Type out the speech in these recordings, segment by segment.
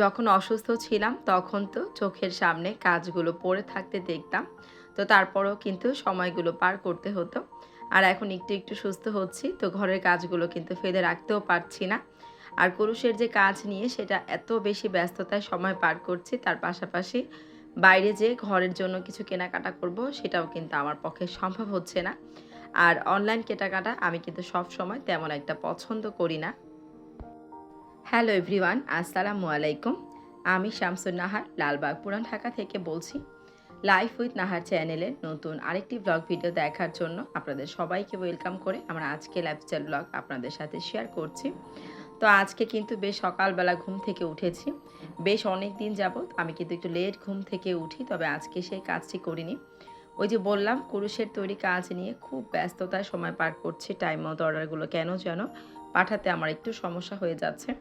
যখন অসুস্থ ছিলাম, তখন তো চোখের সামনে কাজগুলো পড়ে থাকতে দেখতাম। তো তারপরেও কিন্তু সময়গুলো পার করতে হতো। আর এখন একটু একটু সুস্থ হচ্ছি, তো ঘরের কাজগুলো কিন্তু ফেলে রাখতেও পারছি না। আর কুরুষের যে কাজ নিয়ে সেটা এত বেশি ব্যস্ততায় সময় পার করছি, তার পাশাপাশি বাইরে যে ঘরের জন্য কিছু কেনাকাটা করব, সেটাও কিন্তু আমার পক্ষে সম্ভব হচ্ছে না। আর অনলাইন কেনাকাটা আমি কিন্তু সব সময় তেমন একটা পছন্দ করি না। হ্যালো এভরিওয়ান, আসসালামু আলাইকুম। আমি শামসুন নাহার, লালবাগ পুরান ঢাকা থেকে বলছি। লাইফ উইথ নাহার চ্যানেলে নতুন আরেকটি ব্লগ ভিডিও দেখার জন্য আপনাদের সবাইকে ওয়েলকাম করে আমরা আজকে লাইফস্টাইল ব্লগ আপনাদের সাথে শেয়ার করছি। তো আজকে কিন্তু বেশ সকালবেলা ঘুম থেকে উঠেছি। বেশ অনেক দিন যাবৎ আমি কিন্তু একটু লেট ঘুম থেকে উঠি, তবে আজকে সেই কাজটি করিনি। ওই যে বললাম কুরুষের তৈরি কাজ নিয়ে খুব ব্যস্ততায় সময় পার করছি টাইম মতো অর্ডারগুলো কেন যেন পাঠাতে আমার একটু সমস্যা হয়ে যাচ্ছে।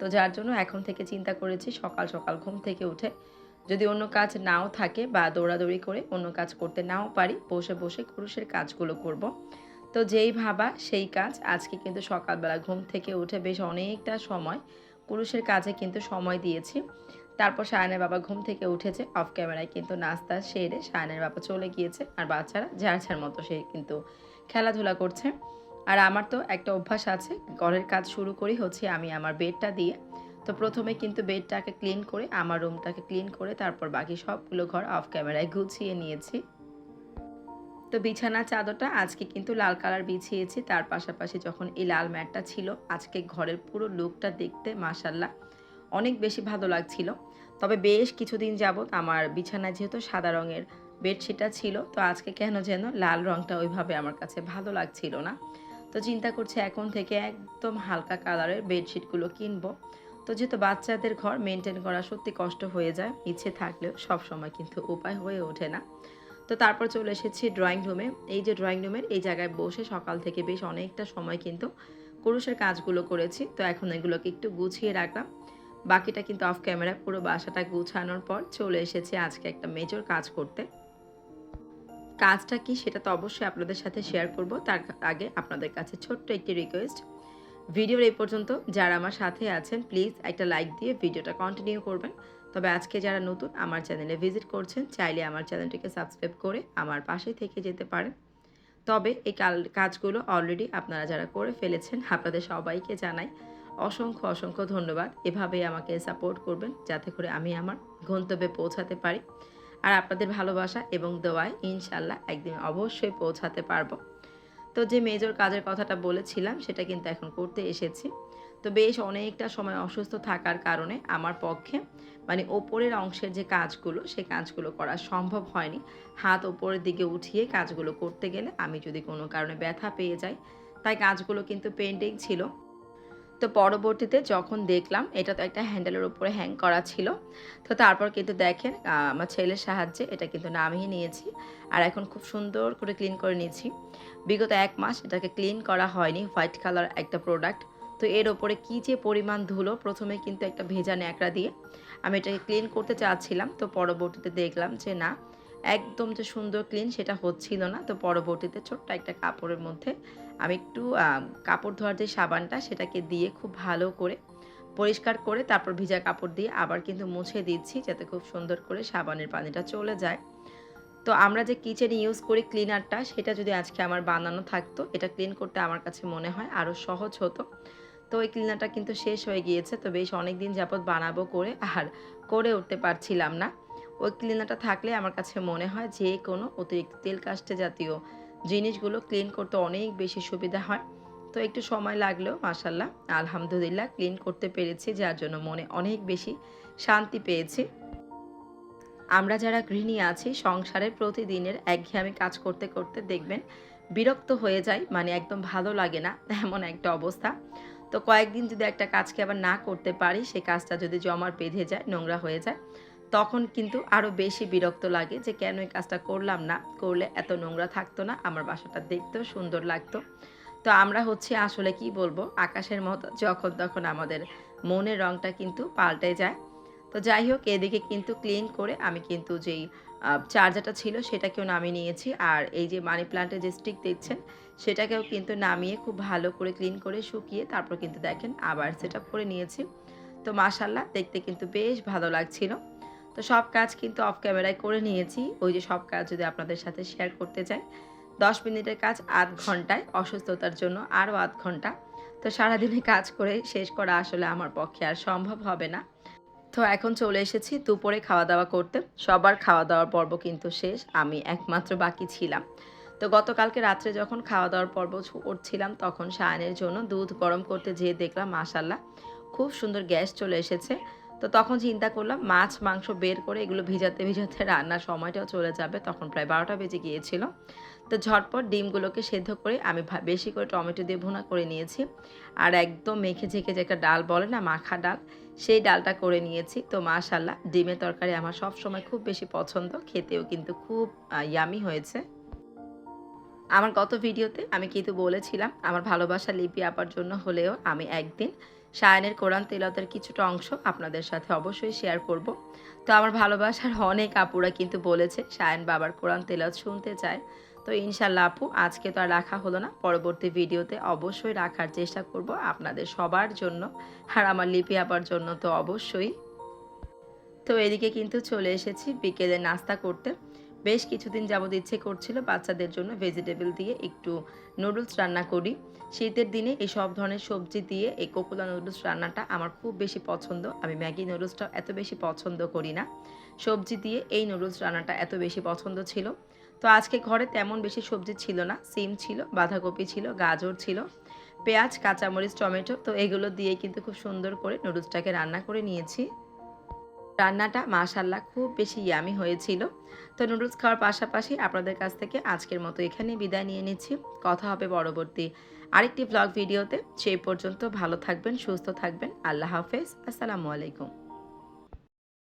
তো যার জন্য এখন থেকে চিন্তা করেছি সকাল সকাল ঘুম থেকে উঠে যদি অন্য কাজ নাও থাকে বা দৌড়াদৌড়ি করে অন্য কাজ করতে নাও পারি, বসে বসে কুরুষের কাজগুলো করব। তো যেই ভাবা সেই কাজ। আজকে কিন্তু সকালবেলা ঘুম থেকে উঠে বেশ অনেকটা সময় কুরুষের কাজে কিন্তু সময় দিয়েছি। তারপর সায়নের বাবা ঘুম থেকে উঠেছে, অফ ক্যামেরায় কিন্তু নাস্তা সেরে সায়নের বাবা চলে গিয়েছে। আর বাচ্চারা যার যার মতো সে কিন্তু খেলাধুলা করছে। আর আমার তো একটা অভ্যাস আছে, ঘরের কাজ শুরু করি হচ্ছে আমি আমার বেডটা দিয়ে। তো প্রথমে কিন্তু বেডটাকে ক্লিন করে, আমার রুমটাকে ক্লিন করে তারপর বাকি সবগুলো ঘর অফ ক্যামেরায় গুছিয়ে নিয়েছি। তো বিছানা চাদরটা আজকে কিন্তু লাল কালার বিছিয়েছি, তার পাশাপাশি যখন এই লাল ম্যাটটা ছিল, আজকে ঘরের পুরো লুকটা দেখতে মাসাল্লাহ অনেক বেশি ভালো লাগছিল। তবে বেশ কিছুদিন যাবৎ আমার বিছানায় যেহেতু সাদা রঙের বেডশিটটা ছিল, তো আজকে কেন যেন লাল রঙটা ওইভাবে আমার কাছে ভালো লাগছিল না। তো চিন্তা করছি এখন থেকে একদম হালকা কালারের বেডশিটগুলো কিনবো। তো যেহেতু বাচ্চাদের ঘর মেনটেন করা সত্যি কষ্ট হয়ে যায়, ইচ্ছে থাকলেও সব সময় কিন্তু উপায় হয়ে ওঠে না। তো তারপর চলে এসেছি ড্রয়িং রুমে এই যে ড্রয়িং রুমের এই জায়গায় বসে সকাল থেকে বেশ অনেকটা সময় কিন্তু কুরুষের কাজগুলো করেছি। তো এখন এগুলোকে একটু গুছিয়ে রাখলাম। বাকিটা কিন্তু অফ ক্যামেরায় পুরো বাসাটা গুছানোর পর চলে এসেছি আজকে একটা মেজর কাজ করতে। কাজটা কি সেটা তো অবশ্যই আপনাদের সাথে শেয়ার করব। তার আগে আপনাদের কাছে ছোট্ট একটি রিকোয়েস্ট ভিডিওর এই পর্যন্ত যারা আমার সাথে আছেন প্লিজ একটা লাইক দিয়ে ভিডিওটা কন্টিনিউ করবেন। তবে আজকে যারা নতুন আমার চ্যানেলে ভিজিট করছেন, চাইলে আমার চ্যানেলটিকে সাবস্ক্রাইব করে আমার পাশে থেকে যেতে পারেন। তবে এই কাজগুলো অলরেডি আপনারা যারা করে ফেলেছেন, আপনাদের সবাইকে জানাই অসংখ্য অসংখ্য ধন্যবাদ। এভাবেই আমাকে সাপোর্ট করবেন, যাতে করে আমি আমার গন্তব্যে পৌঁছাতে পারি। আর আপনাদের ভালোবাসা এবং দোয়ায় ইনশাল্লাহ একদিন অবশ্যই পৌঁছাতে পারব। তো যে মেজর কাজের কথাটা বলেছিলাম, সেটা কিন্তু এখন করতে এসেছি। তো বেশ অনেকটা সময় অসুস্থ থাকার কারণে আমার পক্ষে মানে ওপরের অংশের যে কাজগুলো সে কাজগুলো করা সম্ভব হয়নি। হাত ওপরের দিকে উঠিয়ে কাজগুলো করতে গেলে আমি যদি কোনো কারণে ব্যথা পেয়ে যাই, তাই কাজগুলো কিন্তু পেন্ডিং ছিল। তো পরবর্তীতে যখন দেখলাম, এটা তো একটা হ্যান্ডেলের উপরে হ্যাং করা ছিল। তো তারপর কিন্তু দেখেন আমার ছেলের সাহায্যে এটা কিন্তু নামিয়ে নিয়েছি। আর এখন খুব সুন্দর করে ক্লিন করে নিয়েছি। বিগত এক মাস এটাকে ক্লিন করা হয়নি, হোয়াইট কালার একটা প্রোডাক্ট তো এর ওপরে কী যে পরিমাণ ধুলো, প্রথমে কিন্তু একটা ভেজা ন্যাকড়া দিয়ে আমি এটাকে ক্লিন করতে চাচ্ছিলাম। তো পরবর্তীতে দেখলাম যে না, একদম যে সুন্দর ক্লিন সেটা হচ্ছিল না। তো পরবর্তীতে ছোট্ট একটা কাপড়ের মধ্যে আমি একটু কাপড় ধোয়ার যে সাবানটা সেটাকে দিয়ে খুব ভালো করে পরিষ্কার করে তারপর ভিজা কাপড় দিয়ে আবার কিন্তু মুছে দিচ্ছি যাতে খুব সুন্দর করে সাবানের পানিটা চলে যায়। তো আমরা যে কিচেন ইউজ করি ক্লিনারটা, সেটা যদি আজকে আমার বানানো থাকতো, এটা ক্লিন করতে আমার কাছে মনে হয় আরও সহজ হতো। তো ওই ক্লিনারটা কিন্তু শেষ হয়ে গিয়েছে, তো বেশ অনেক দিন যাবৎ বানাবো করে আর করে উঠতে পারছিলাম না। ওই ক্লিনারটা থাকলে আমার কাছে মনে হয় যে কোনো অতিরিক্ত তেল কাস্টে জাতীয় জিনিসগুলো ক্লিন করতে অনেক বেশি সুবিধা হয়। তো একটু সময় লাগলেও মাসাল্লাহ আলহামদুলিল্লাহ ক্লিন করতে পেরেছি, যার জন্য মনে অনেক বেশি শান্তি পেয়েছি। আমরা যারা গৃহিণী আছি, সংসারের প্রতিদিনের একঘেয়ামি কাজ করতে করতে দেখবেন বিরক্ত হয়ে যায় মানে একদম ভালো লাগে না, এমন একটা অবস্থা। তো কয়েকদিন যদি একটা কাজকে আবার না করতে পারি সেই কাজটা যদি জমার বেঁধে যায়, নোংরা হয়ে যায় তখন কিন্তু আরও বেশি বিরক্ত লাগে যে, কেন এই কাজটা করলাম না? করলে এত নোংরা থাকতো না, আমার বাসাটা দেখতেও সুন্দর লাগতো। তো আমরা হচ্ছে আসলে কি বলব, আকাশের মতো যখন তখন আমাদের মনের রংটা কিন্তু পাল্টে যায়। তো যাই হোক, এদিকে কিন্তু ক্লিন করে আমি কিন্তু যেই চার্জারটা ছিল সেটাকেও নামিয়ে নিয়েছি। আর এই যে মানি প্লান্টের যে স্টিক দেখছেন, সেটাকেও কিন্তু নামিয়ে খুব ভালো করে ক্লিন করে শুকিয়ে তারপর কিন্তু দেখেন আবার সেটা করে নিয়েছি। তো মাশাল্লাহ দেখতে কিন্তু বেশ ভালো লাগছিল। তো সব কাজ কিন্তু অফ ক্যামেরায় করে নিয়েছি। ওই যে সব কাজ যদি আপনাদের সাথে শেয়ার করতে চাই। দশ মিনিটের কাজ আধ ঘন্টায়, অসুস্থতার জন্য আরও আধ ঘণ্টা। তো সারাদিনে কাজ করে শেষ করা আসলে আমার পক্ষে আর সম্ভব হবে না। তো এখন চলে এসেছি দুপুরে খাওয়া দাওয়া করতে। সবার খাওয়া দাওয়ার পর্ব কিন্তু শেষ। আমি একমাত্র বাকি ছিলাম। তো গতকালকে রাত্রে যখন খাওয়া দাওয়ার পর্ব উঠছিলাম তখন সায়নের জন্য দুধ গরম করতে যেয়ে দেখলাম, মাশাল্লাহ, খুব সুন্দর গ্যাস চলে এসেছে। তো তখন চিন্তা করলাম, মাছ, মাংস বের করে এগুলো ভিজাতে ভিজাতে রান্নার সময়টাও চলে যাবে। তখন প্রায় বারোটা বেজে গিয়েছিল। তো ঝটপট ডিমগুলোকে সেদ্ধ করে আমি বেশি করে টমেটো দিয়ে ভুনা করে নিয়েছি। আর একদম মেখে ঝেঁকে যে একটা ডাল বলে না, মাখা ডাল, সেই ডালটা করে নিয়েছি। তো মাশাল্লাহ ডিমের তরকারি আমার সব সময় খুব বেশি পছন্দ। খেতেও কিন্তু খুব ইয়ামি হয়েছে। আমার গত ভিডিওতে আমি কিন্তু বলেছিলাম, আমার ভালোবাসা লিপি আপার জন্য হলেও আমি একদিন সায়নের কোরআন তেলতের কিছুটা অংশ আপনাদের সাথে অবশ্যই শেয়ার করব। তো আমার ভালোবাসার অনেক আপুরা কিন্তু বলেছে সায়ন বাবার কোরআন তেলত শুনতে চায়। তো ইনশাল্লাহ আপু, আজকে তো আর রাখা হলো না। পরবর্তী ভিডিওতে অবশ্যই রাখার চেষ্টা করব আপনাদের সবার জন্য। আর আমার লিপি আপার জন্য তো অবশ্যই। তো এদিকে কিন্তু চলে এসেছি বিকেলে নাস্তা করতে। বেশ কিছুদিন যাবত ইচ্ছে করছিল বাচ্চাদের জন্য ভেজিটেবল দিয়ে একটু নুডলস রান্না করি। শীতের দিনে এই সব ধরনের সবজি দিয়ে এই কোকোলা নুডলস রান্নাটা আমার খুব বেশি পছন্দ। আমি ম্যাগি নুডলসটা এত বেশি পছন্দ করি না। সবজি দিয়ে এই নুডলস রান্নাটা এত বেশি পছন্দ ছিল। তো আজকে ঘরে তেমন বেশি সবজি ছিল না। সিম ছিল, বাঁধাকপি ছিল, গাজর ছিল, পেঁয়াজ, কাঁচামরিচ, টমেটো, তো এগুলো দিয়ে কিন্তু খুব সুন্দর করে নুডলসটাকে রান্না করে নিয়েছি। রান্নাটা মাশাল্লাহ খুব বেশি ইয়ামি হয়েছিল। তো নুডলস খাওয়ার পাশাপাশি আপনাদের কাছ থেকে আজকের মতো এখানে বিদায় নিয়ে নিচ্ছি। কথা হবে পরবর্তী আরেকটি ব্লগ ভিডিওতে সেই পর্যন্ত ভালো থাকবেন, সুস্থ থাকবেন। আল্লাহ হাফেজ। আসসালামু আলাইকুম।